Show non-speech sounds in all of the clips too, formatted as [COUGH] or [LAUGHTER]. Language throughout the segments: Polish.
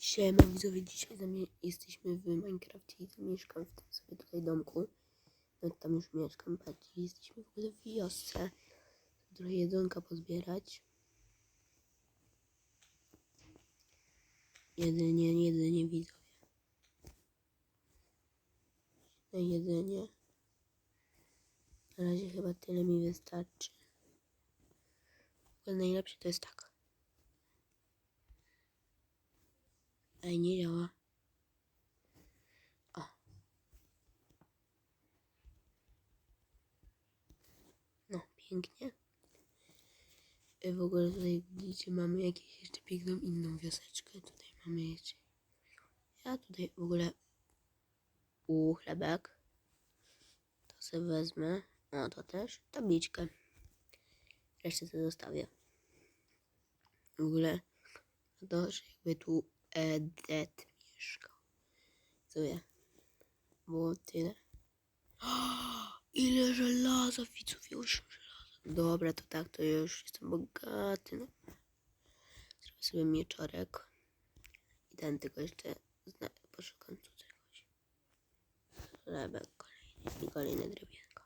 Siema widzowie, dzisiaj jesteśmy w Minecrafcie i zamieszkam w tym sobie tutaj domku. No tam już mieszkam, patrzcie, jesteśmy w ogóle w wiosce. Trochę jedzonka pozbierać. Jedzenie, jedzenie widzowie. Na jedzenie. Na razie chyba tyle mi wystarczy. Ale najlepsze to jest tak. Ej, nie działa. O. No, pięknie. E, W ogóle tutaj widzicie, mamy jakieś jeszcze piękną inną wioseczkę. Tutaj mamy jeszcze. Ja tutaj w ogóle. U chlebek. To sobie wezmę. O, to też. Tabliczkę. Resztę sobie zostawię. W ogóle. To, że jakby tu Edet mieszkał. Co ja? Było tyle. [GASPS] Ile żelaza, widzów, już żelaza. Dobra, to tak, to już jestem bogaty. No. Zrobię sobie mieczorek. I ten tylko jeszcze zna- poszukam tu czegoś. Chlebek kolejny i kolejne drewienko.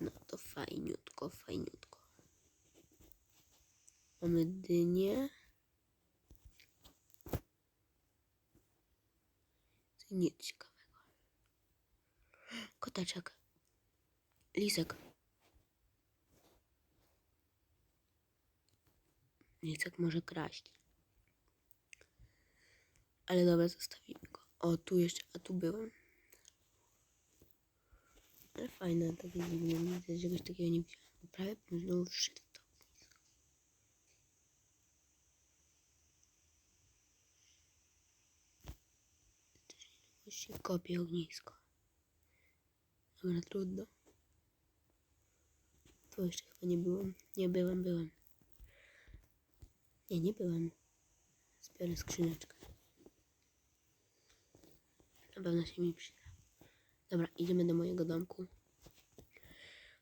No to fajniutko, fajniutko. Mamy dynię. Nic ciekawego. Koteczek. Lisek. Lisek może kraść. Ale dobra, zostawimy go. O, tu jeszcze, a tu byłem. Ale fajne, takie dziwne. Że czegoś takiego nie widziałem. Prawie znowu wszedł w to. Już się kopie ognisko. Dobra, trudno. Tu jeszcze chyba nie byłem. Nie byłem, byłem. Nie, nie byłem. Zbiorę skrzyneczkę. Na pewno się mi przyda. Dobra, idziemy do mojego domku.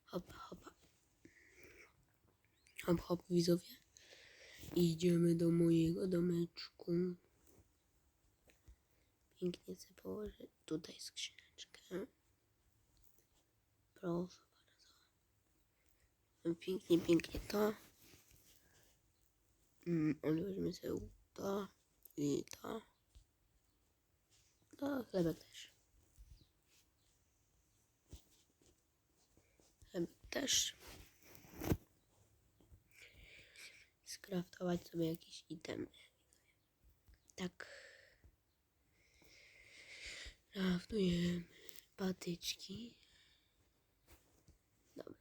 Hopa, hopa. Hop, hop, widzowie. Idziemy do mojego domeczku. Pięknie sobie tutaj skrzyneczkę. Proszę bardzo. Pięknie, pięknie to. Mm, odłożymy sobie to i to. No, chlebek też. Chlebek też. Skraftować sobie jakieś itemy. Tak. Kraftujemy patyczki. Dobra.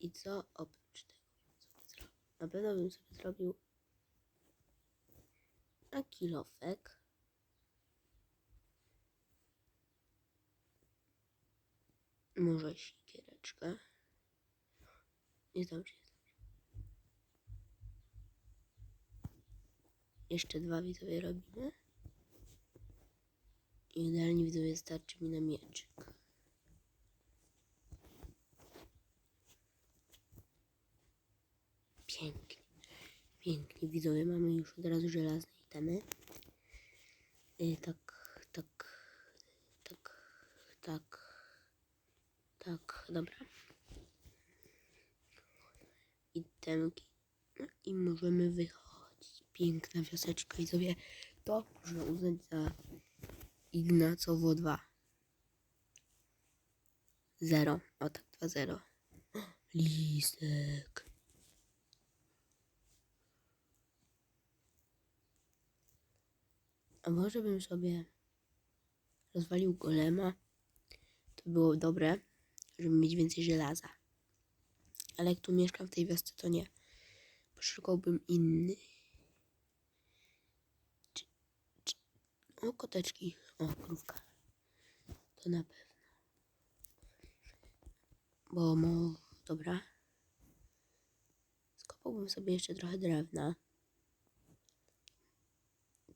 I co oprócz tego sobie? Na pewno bym sobie zrobił na kilofek. Może sikiereczkę. Nie znam, jest. Jeszcze dwa widzowie robimy. Idealnie widzowie starczy mi na mieczyk. Pięknie. Pięknie widzowie mamy już od razu żelazne itemy. I tak, tak, tak, tak, tak, dobra. Itemki. No i możemy wychodzić. Piękna wioseczka widzowie. To można uznać za Ignacowo 2. 0. O tak, 2 0. Lisek. A może bym sobie rozwalił golema? To było dobre, żeby mieć więcej żelaza. Ale jak tu mieszkam w tej wiosce, to nie. Poszukałbym inny. O, koteczki. O, krówka. To na pewno. Bo mo... Dobra. Skopałbym sobie jeszcze trochę drewna.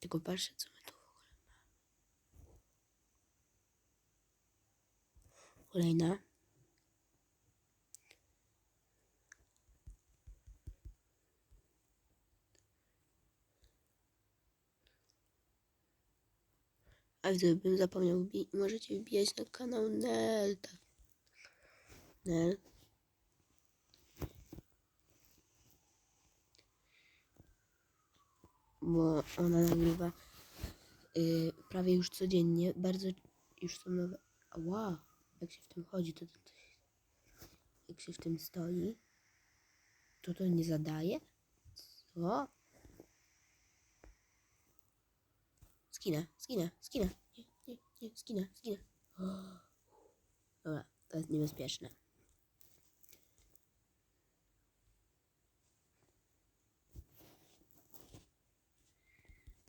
Tylko patrzę, co my tu w ogóle mamy. Kolejna. A gdybym zapomniał, możecie wbijać na kanał Nelta. Nel. Bo ona nagrywa y, prawie już codziennie. Bardzo już są nowe. Ała, jak się w tym chodzi, to, to, to jak się w tym stoi, to to nie zadaje? Co? Skinę, skinę, skinę. Nie, nie, nie, skinę, skinę. Dobra, to jest niebezpieczne.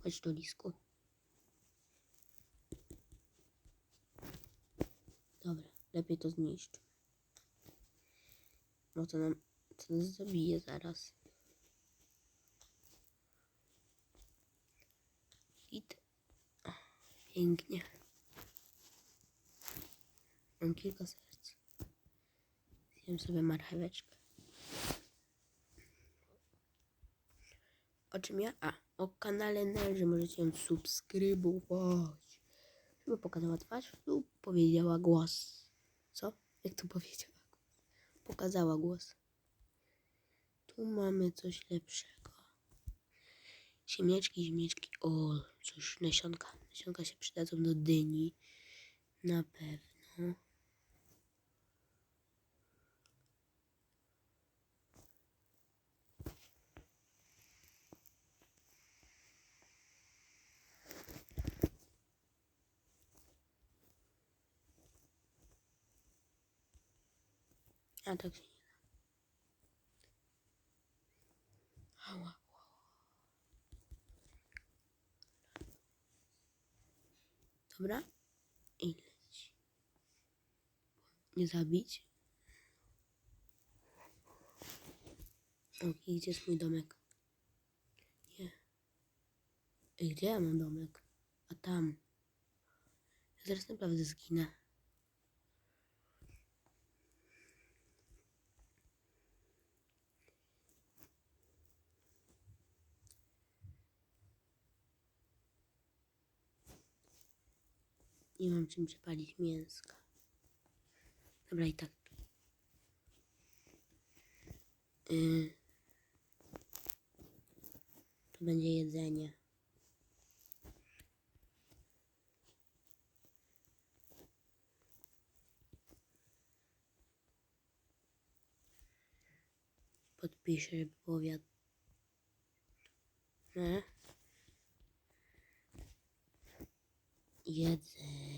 Chodź do lisku. Dobra, lepiej to zniszcz. Bo to nam to nas zabije zaraz. Git. Pięknie. Mam kilka serc. Zjem sobie marcheweczkę. O czym ja? A, o kanale Nel, że możecie ją subskrybować. Żeby pokazała twarz lub powiedziała głos. Co? Jak to powiedziała? Pokazała głos. Tu mamy coś lepszego. Ziemniaczki, ziemniaczki. O, cóż, nasionka. Nasionka się przydadzą do dyni. Na pewno. A tak się nie da. Ała. Dobra. I leci. Nie zabić. O, i gdzie jest mój domek? Nie. Ej, gdzie ja mam domek? A tam. Ja zaraz naprawdę zginę. Nie mam czym przepalić mięska. Dobra, i tak. Yy. To będzie jedzenie. Podpiszę, żeby było wiadomo. Jedzenie.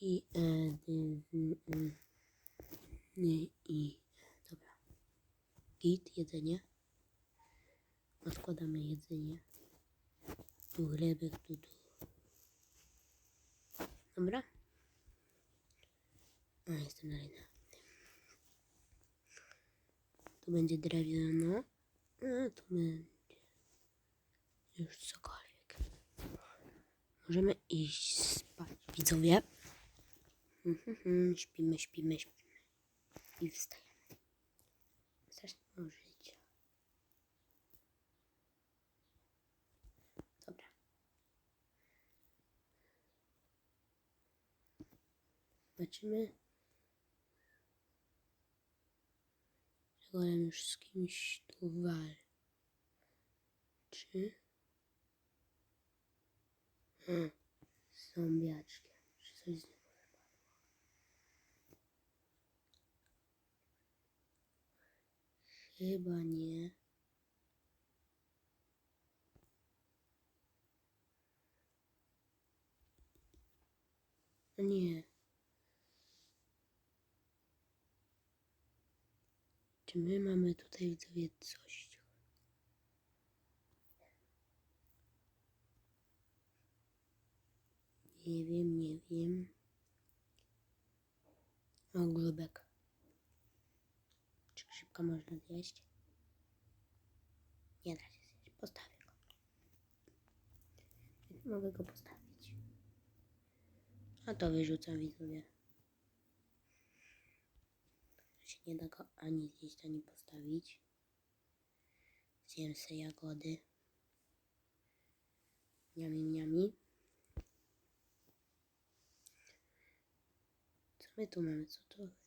I edy, nie i dobra. Git, jedzenie. Odkładamy jedzenie. Tu chlebek, tu, tu. Dobra. A, jestem dalej na. Tu będzie drewno. A, tu będzie już cokolwiek. Możemy iść spać, widzowie. Mhm, śpimy, śpimy, śpimy. I wstajemy. Zacznijmy życie. Dobra. Zobaczymy. Golem już z kimś tu walczy. Zombiaczkiem. Czy coś z Chyba nie. Nie. Czy my mamy tutaj widzowie coś? Nie wiem, nie wiem. O, glubek. Szybko można zjeść? Nie da się zjeść. Postawię go. Mogę go postawić. A to wyrzucam widzowie. Się nie da go ani zjeść, ani postawić. Zjem se jagody. Miami, miami. Co my tu mamy? Co to?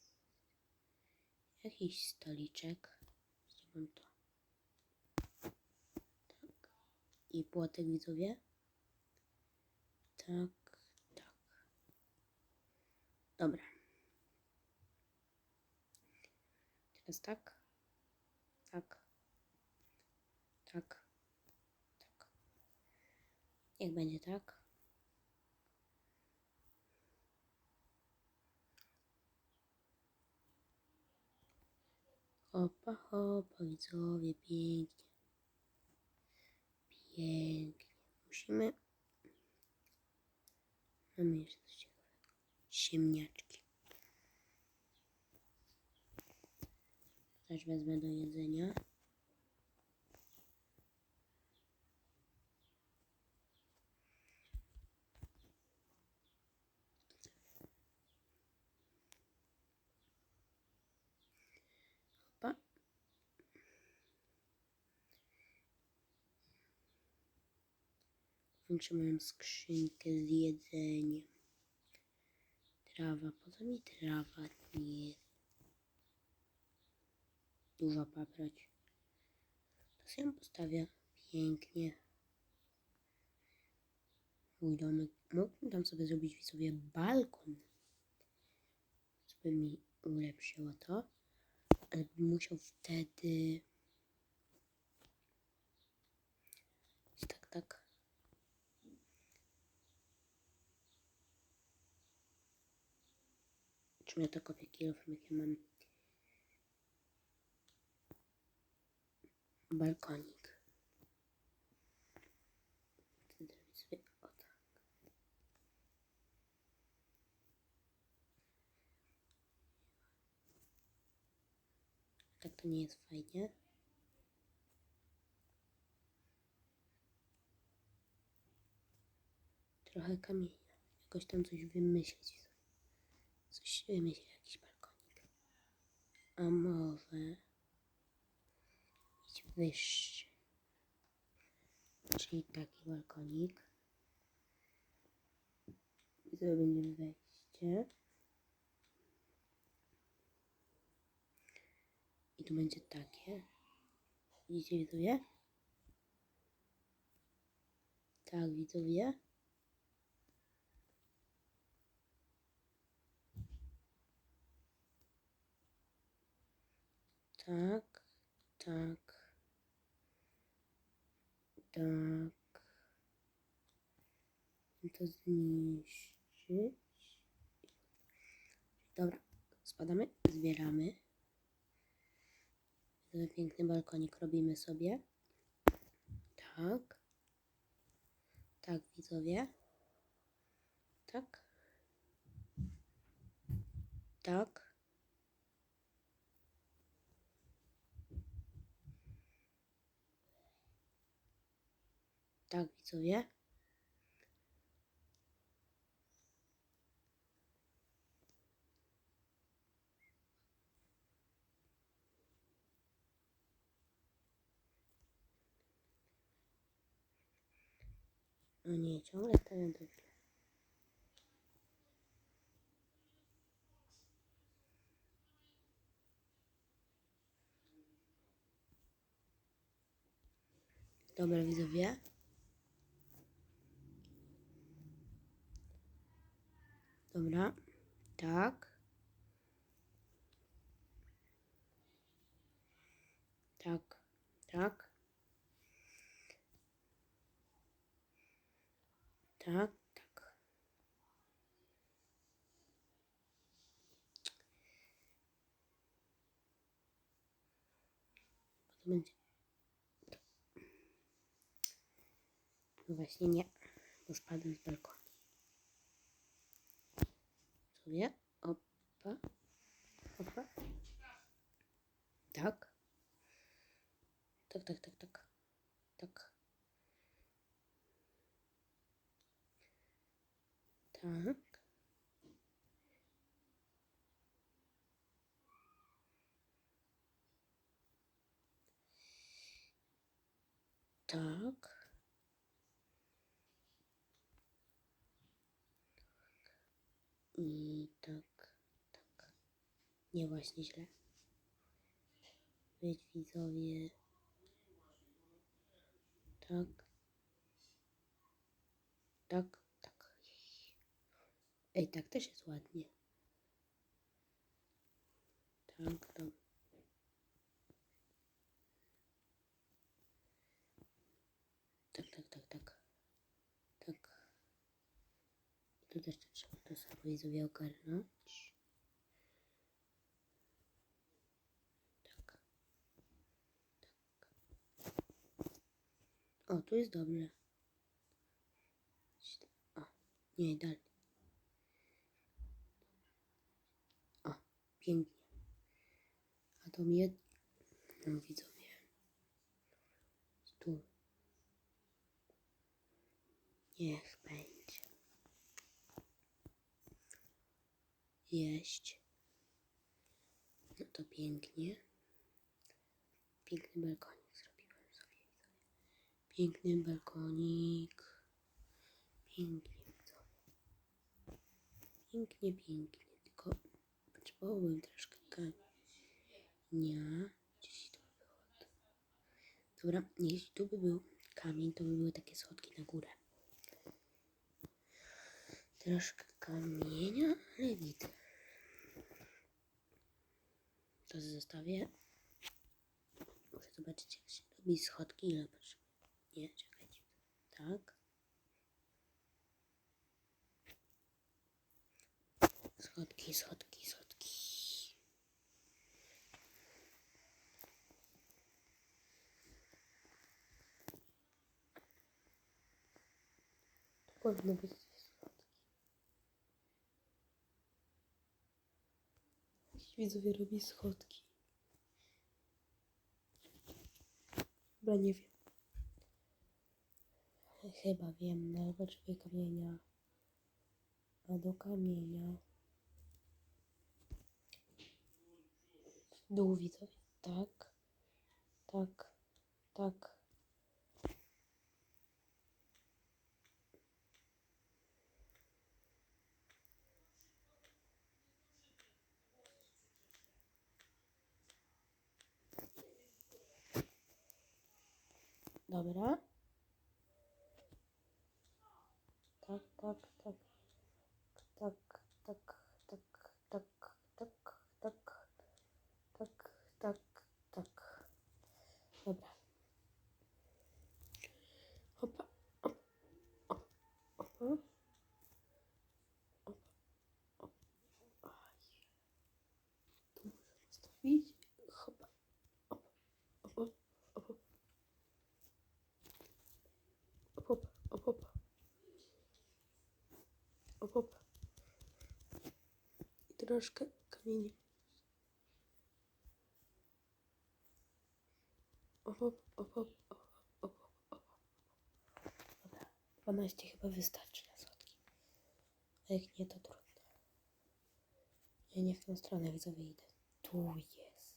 Jakiś stoliczek. Zróbmy to. Tak. I płotek widzowie. Tak, tak. Dobra. Teraz tak. Tak. Tak. Tak. Niech będzie tak. Hopa, hopa, widzowie, pięknie. Pięknie. Musimy... Mamy jeszcze coś ciekawego. Ziemniaczki. Też wezmę do jedzenia. Moją skrzynkę z jedzeniem. Trawa, po mi trawa? Nie. Dużo paproć. To sobie ją postawię pięknie. Mój domek. Mógłbym tam sobie zrobić sobie balkon. Co by mi ulepszyło to. Ale bym musiał wtedy... Tak, tak. Czym ja to kopię kilofem, jak ja mam balkonik. Chcę zrobić sobie o tak. Tak to nie jest fajnie. Trochę kamienia. Jakoś tam coś wymyślić. Coś wymyślić, jakiś balkonik. A może iść wyższy. Czyli taki balkonik. Będzie wejście. I tu będzie takie. Widzicie widzowie? Tak widzowie. Tak, tak, tak. To zniszczyć. Dobra, spadamy, zbieramy. Piękny balkonik robimy sobie. Tak. Tak, widzowie. Tak. Tak. Tak, widzowie. No nie, ciągle stawiam to źle. Dobra, widzowie. Dobra, tak. Tak, tak. Tak, tak. Potem będzie. No właśnie nie, bo spadłem z balkonu. Sobie, opa, opa. Tak. Tak, tak, tak, tak. Tak. Tak. I tak, tak. Nie właśnie źle. Być widzowie. Tak. Tak, tak. Ej, tak też jest ładnie. Tak. Tak, tak, tak, tak. Tak. Tu też to trzeba to samo widzowie ogarnąć. Tak. Tak. O, tu jest dobrze. O, nie, dalej. O, pięknie. A to mnie, no widzowie, tu. Niech będzie. Jeść. No to pięknie. Piękny balkonik zrobiłem sobie. Piękny balkonik. Pięknie. Pięknie, pięknie. Tylko potrzebowałbym troszkę kamienia. Gdzieś tu by było. Dobra, jeśli tu by był kamień, to by były takie schodki na górę. Troszkę kamienia, ale widzę. To zostawię. Muszę zobaczyć, jak się robi schodki. Ile potrzebuję. Nie, czekajcie. Tak. Schodki, schodki, schodki. Powinno być schodki. Jakiś widzowie robi schodki. Chyba nie wiem. Chyba wiem, no ale potrzebuję kamienia. A do kamienia. Dół widzowie. Tak. Tak. Tak. Dobra. Tak, tak, tak tak, tak, tak, tak, tak, tak, tak, tak. Dobra. Hopa, hop, hop, hopa. Hop, hop. Aj. Tu muszę postawić. Hopa, hop, hop, hop, hop, hop. Hop, hop, hop, hop. Hop. I troszkę kamieni. Hop, hop, hop, hop, hop, hop, hop, hop. Dobra, 12 chyba wystarczy na schodki. A jak nie, to trudno. Ja nie w tą stronę widzowie idę. Tu jest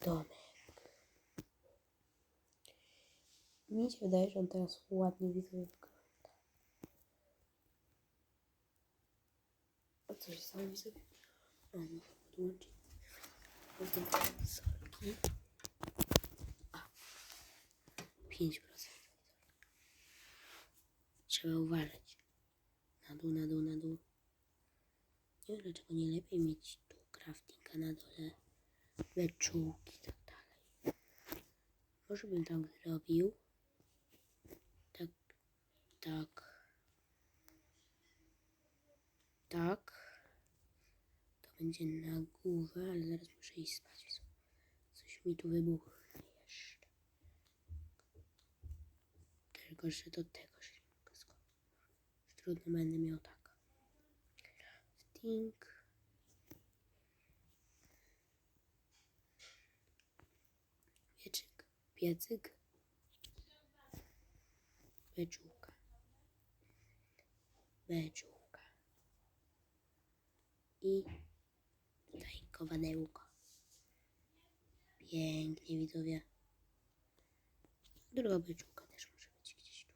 domek. Mi się wydaje, że on teraz ładnie widzowie wygląda. A co się stało widzowie? O, muszę podłączyć. Potem solki. A, 5%. Trzeba uważać. Na dół, na dół, na dół. Nie wiem, dlaczego nie lepiej mieć tu craftinga na dole. Beczułki i tak dalej. Może bym tak zrobił. Tak, tak. To będzie na górze, ale zaraz muszę iść spać. Coś mi tu wybuchnie jeszcze. Tylko, że do tego się mogę. Trudno będę miał tak. Stink. Wieczyk, piecyk. Beczułka. Beczułka. I tutaj kowadełko. Pięknie widzowie. Druga beczułka też może być gdzieś tu.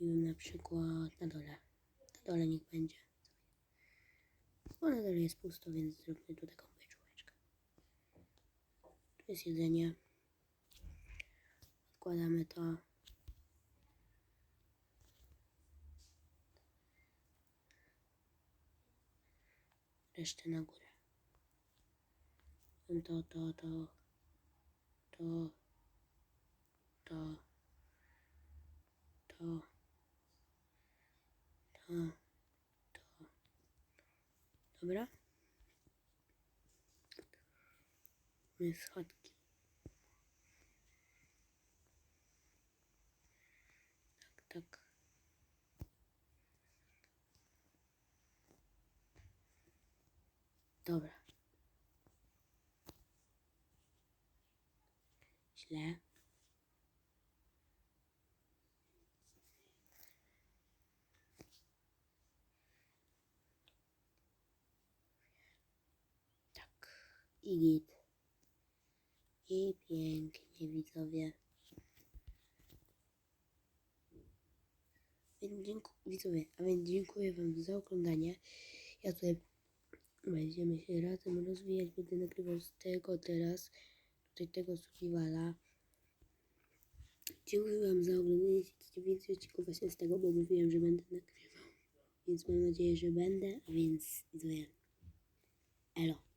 Nie wiem, na przykład na dole. Na dole niech będzie. Tylko nadal jest pusto, więc zróbmy tu taką beczułeczkę. Tu jest jedzenie. Odkładamy to. Resztę na górę. To, to, to, to, to, to, to, to. Dobra. Mamy schodki. Tak, tak. Dobra. Źle. Tak. I git. I pięknie, widzowie. Więc widzowie, a więc dziękuję Wam za oglądanie. Ja tutaj będziemy się razem rozwijać. Będę nagrywał z tego teraz, tutaj tego survivala. Dziękuję Wam za oglądanie. Jeśli chcecie więcej odcinków właśnie z tego, bo mówiłem, że będę nagrywał. Więc mam nadzieję, że będę, a więc widzowie. Elo.